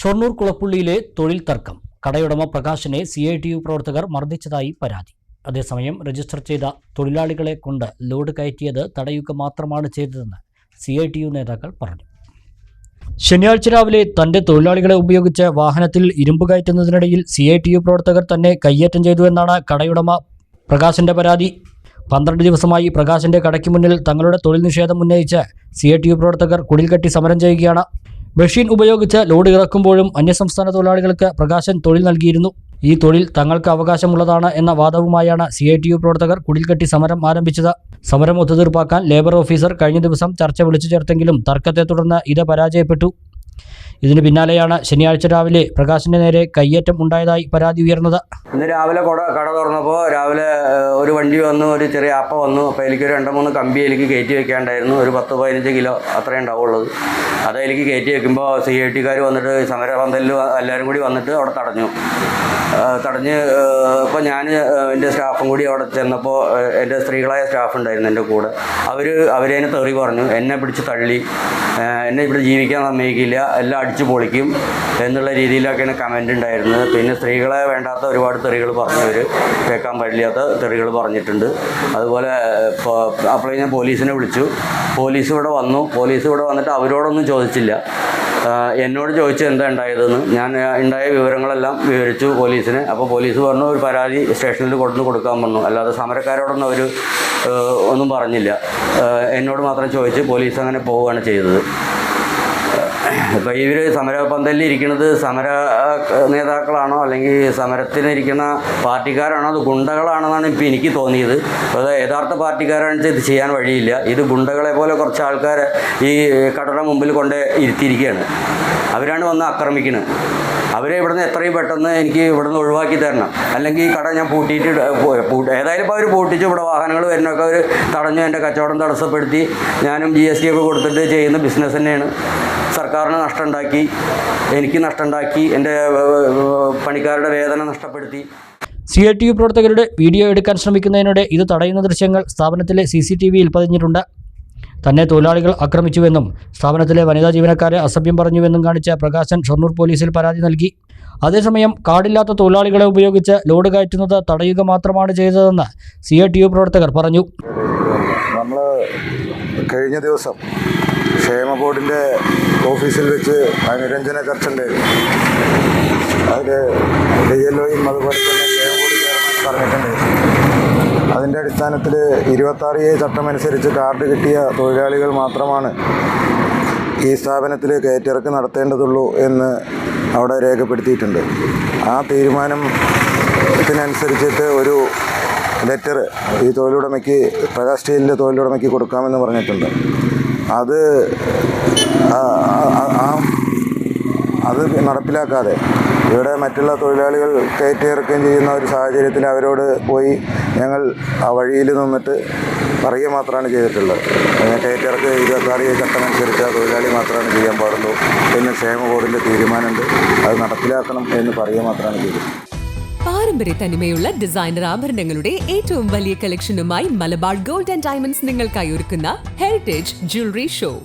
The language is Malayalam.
ഷൊർണൂർ കുളപ്പുള്ളിയിലെ തൊഴിൽ തർക്കം. കടയുടമ പ്രകാശിനെ സി ഐ ടി യു പ്രവർത്തകർ മർദ്ദിച്ചതായി പരാതി. അതേസമയം രജിസ്റ്റർ ചെയ്ത തൊഴിലാളികളെ കൊണ്ട് ലോഡ് കയറ്റിയത് തടയുക മാത്രമാണ് ചെയ്തതെന്ന് സി ഐ ടി യു നേതാക്കൾ പറഞ്ഞു. ശനിയാഴ്ച രാവിലെ തന്റെ തൊഴിലാളികളെ ഉപയോഗിച്ച് വാഹനത്തിൽ ഇരുമ്പ് കയറ്റുന്നതിനിടയിൽ സി ഐ ടി യു പ്രവർത്തകർ തന്നെ കയ്യേറ്റം ചെയ്തുവെന്നാണ് കടയുടമ പ്രകാശിന്റെ പരാതി. പന്ത്രണ്ട് ദിവസമായി പ്രകാശിന്റെ കടയ്ക്ക് മുന്നിൽ തങ്ങളുടെ തൊഴിൽ നിഷേധം ഉന്നയിച്ച് സി ഐ ടി യു പ്രവർത്തകർ കുടിൽ കെട്ടി സമരം ചെയ്യുകയാണ്. മെഷീൻ ഉപയോഗിച്ച് ലോഡ് ഇറക്കുമ്പോഴും അന്യസംസ്ഥാന തൊഴിലാളികൾക്ക് പ്രകാശൻ തൊഴിൽ നൽകിയിരുന്നു. ഈ തൊഴിൽ തങ്ങൾക്ക് അവകാശമുള്ളതാണ് എന്ന വാദവുമായാണ് സി ഐ ടി യു പ്രവർത്തകർ കുടിൽകെട്ടി സമരം ആരംഭിച്ചത്. സമരം ഒത്തുതീർപ്പാക്കാൻ ലേബർ ഓഫീസർ കഴിഞ്ഞ ദിവസം ചർച്ച വിളിച്ചു ചേർത്തെങ്കിലും തർക്കത്തെ തുടർന്ന് ഇത് പരാജയപ്പെട്ടു. ഇതിന് പിന്നാലെയാണ് ശനിയാഴ്ച രാവിലെ പ്രകാശിന്റെ നേരെ കയ്യേറ്റം ഉണ്ടായതായി പരാതി ഉയർന്നത്. ഇന്ന് രാവിലെ കട കട തുറന്നപ്പോൾ രാവിലെ ഒരു വണ്ടി വന്നു ഒരു ചെറിയ ആപ്പ വന്നു. അപ്പോൾ എനിക്ക് ഒരു രണ്ട് മൂന്ന് കമ്പി എനിക്ക് കയറ്റി വെക്കാണ്ടായിരുന്നു. ഒരു പത്ത് പതിനഞ്ച് കിലോ അത്രേ ഉണ്ടാവുള്ളത് അത് എനിക്ക് കയറ്റി വെക്കുമ്പോൾ സി ഐ ടിക്കാർ വന്നിട്ട് സമരപന്തലിൽ എല്ലാവരും കൂടി വന്നിട്ട് അവിടെ തടഞ്ഞു. തടഞ്ഞ് ഇപ്പോൾ ഞാൻ എന്റെ സ്റ്റാഫും കൂടി അവിടെ ചെന്നപ്പോൾ എന്റെ സ്ത്രീകളായ സ്റ്റാഫ് ഉണ്ടായിരുന്നു എന്റെ കൂടെ. അവർ അവരെ തെറി പറഞ്ഞു. എന്നെ പിടിച്ച് തള്ളി. എന്നെ ഇവിടെ ജീവിക്കാൻ സമ്മതിക്കില്ല. എല്ലാം അടിച്ചു പൊളിക്കും എന്നുള്ള രീതിയിലൊക്കെയാണ് കമന്റ് ഉണ്ടായിരുന്നത്. പിന്നെ സ്ത്രീകളെ വേണ്ടാത്ത ഒരുപാട് തെറികൾ പറഞ്ഞവർ കേൾക്കാൻ പാടില്ലാത്ത തെറികൾ പറഞ്ഞിട്ടുണ്ട്. അതുപോലെ അപ്പോൾ ഞാൻ പോലീസിനെ വിളിച്ചു. പോലീസ് ഇവിടെ വന്നു. പോലീസ് ഇവിടെ വന്നിട്ട് അവരോടൊന്നും ചോദിച്ചില്ല. എന്നോട് ചോദിച്ചു എന്താ ഉണ്ടായതെന്ന്. ഞാൻ ഉണ്ടായ വിവരങ്ങളെല്ലാം വിവരിച്ചു പോലീസിനെ. അപ്പോൾ പോലീസ് പറഞ്ഞു ഒരു പരാതി സ്റ്റേഷനിൽ കൊണ്ടു കൊടുക്കാൻ പറഞ്ഞു. അല്ലാതെ സമരക്കാരോടൊന്നും അവർ ഒന്നും പറഞ്ഞില്ല. എന്നോട് മാത്രം ചോദിച്ച് പോലീസ് അങ്ങനെ പോവുകയാണ് ചെയ്തത്. ഇപ്പോൾ ഇവർ സമരപന്തലിൽ ഇരിക്കുന്നത് സമര നേതാക്കളാണോ അല്ലെങ്കിൽ സമരത്തിനിരിക്കുന്ന പാർട്ടിക്കാരാണോ? അത് ഗുണ്ടകളാണെന്നാണ് ഇപ്പോൾ എനിക്ക് തോന്നിയത്. അത് യഥാർത്ഥ പാർട്ടിക്കാരാണെന്ന് ഇത് ചെയ്യാൻ വഴിയില്ല. ഇത് ഗുണ്ടകളെ പോലെ കുറച്ച് ആൾക്കാരെ ഈ കടയുടെ മുമ്പിൽ കൊണ്ട് ഇരുത്തിയിരിക്കുകയാണ്. അവരാണ് വന്ന് ആക്രമിക്കുന്നത് അവരെ ഇവിടുന്ന് എത്രയും പെട്ടെന്ന് എനിക്ക് ഇവിടുന്ന് ഒഴിവാക്കി തരണം. അല്ലെങ്കിൽ ഈ കട ഞാൻ പൂട്ടിയിട്ട് ഏതായാലും ഇപ്പോൾ അവർ പൂട്ടിച്ച് ഇവിടെ വാഹനങ്ങൾ വരുന്നൊക്കെ അവർ തടഞ്ഞു എന്റെ കച്ചവടം തടസ്സപ്പെടുത്തി. ഞാനും ജി എസ് ടി ഒക്കെ കൊടുത്തിട്ട് ചെയ്യുന്ന ബിസിനസ് തന്നെയാണ്. സർക്കാരിന് നഷ്ടമുണ്ടാക്കി എനിക്ക് നഷ്ടമുണ്ടാക്കി എന്റെ പണിക്കാരുടെ വേതന നഷ്ടപ്പെടുത്തി. സി ഐ ടി യു പ്രവർത്തകരുടെ വീഡിയോ എടുക്കാൻ ശ്രമിക്കുന്നതിനോട് ഇത് തടയുന്ന ദൃശ്യങ്ങൾ സ്ഥാപനത്തിലെ സി സി ടി വിയിൽ പതിഞ്ഞിട്ടുണ്ട്. തന്നെ തൊഴിലാളികൾ ആക്രമിച്ചുവെന്നും സ്ഥാപനത്തിലെ വനിതാ ജീവനക്കാരെ അസഭ്യം പറഞ്ഞുവെന്നും കാണിച്ച പ്രകാശൻ ഷൊർണൂർ പോലീസിൽ പരാതി നൽകി. അതേസമയം കാർഡില്ലാത്ത തൊഴിലാളികളെ ഉപയോഗിച്ച് ലോഡ് കയറ്റുന്നത് തടയുക മാത്രമാണ് ചെയ്തതെന്ന് സി ഐ ടി യു പ്രവർത്തകർ പറഞ്ഞു. നമ്മൾ കഴിഞ്ഞ ദിവസം ക്ഷേമ ബോർഡിന്റെ ഓഫീസിൽ വെച്ച് അനുരഞ്ജന ചർച്ച ഉണ്ടായിരുന്നു. അതിൽ ഡി എൽ ഒയും അതുപോലെ തന്നെ ക്ഷേമ ബോർഡ് ചെയർമാൻ പറഞ്ഞിട്ടുണ്ടായിരുന്നു. അതിന്റെ അടിസ്ഥാനത്തിൽ ഇരുപത്താറ് എ ചട്ടമനുസരിച്ച് കാർഡ് കിട്ടിയ തൊഴിലാളികൾ മാത്രമാണ് ഈ സ്ഥാപനത്തിൽ കയറ്റിറക്ക് നടത്തേണ്ടതുള്ളൂ എന്ന് അവിടെ രേഖപ്പെടുത്തിയിട്ടുണ്ട്. ആ തീരുമാനത്തിനനുസരിച്ചിട്ട് ഒരു ലെറ്റർ ഈ തൊഴിലുടമയ്ക്ക് പ്രകാശ് സ്റ്റീലിന്റെ തൊഴിലുടമയ്ക്ക് കൊടുക്കാമെന്ന് പറഞ്ഞിട്ടുണ്ട്. അത് ആ അത് നടപ്പിലാക്കാതെ ഇവിടെ മറ്റുള്ള തൊഴിലാളികൾ കയറ്റിയിറക്കുകയും ചെയ്യുന്ന ഒരു സാഹചര്യത്തിൽ അവരോട് പോയി ഞങ്ങൾ ആ വഴിയിൽ നിന്നിട്ട് പറയുക മാത്രമാണ് ചെയ്തിട്ടുള്ളത്. അതിനെ കയറ്റിറക്ക് ഇരുപത്താറ് ചട്ടമനുസരിച്ച് ആ തൊഴിലാളി മാത്രമാണ് ചെയ്യാൻ പാടുള്ളൂ എന്ന് ക്ഷേമ ബോർഡിന്റെ തീരുമാനമുണ്ട്. അത് നടപ്പിലാക്കണം എന്ന് പറയുക മാത്രമാണ് ചെയ്തത്. പാരമ്പര്യ തനിമയുള്ള ഡിസൈനർ ആഭരണങ്ങളുടെ ഏറ്റവും വലിയ കളക്ഷനുമായി മലബാർ ഗോൾഡ് ആൻഡ് ഡയമണ്ട്സ് നിങ്ങൾക്കായി ഒരുക്കുന്ന ഹെറിറ്റേജ് ജ്വല്ലറി ഷോ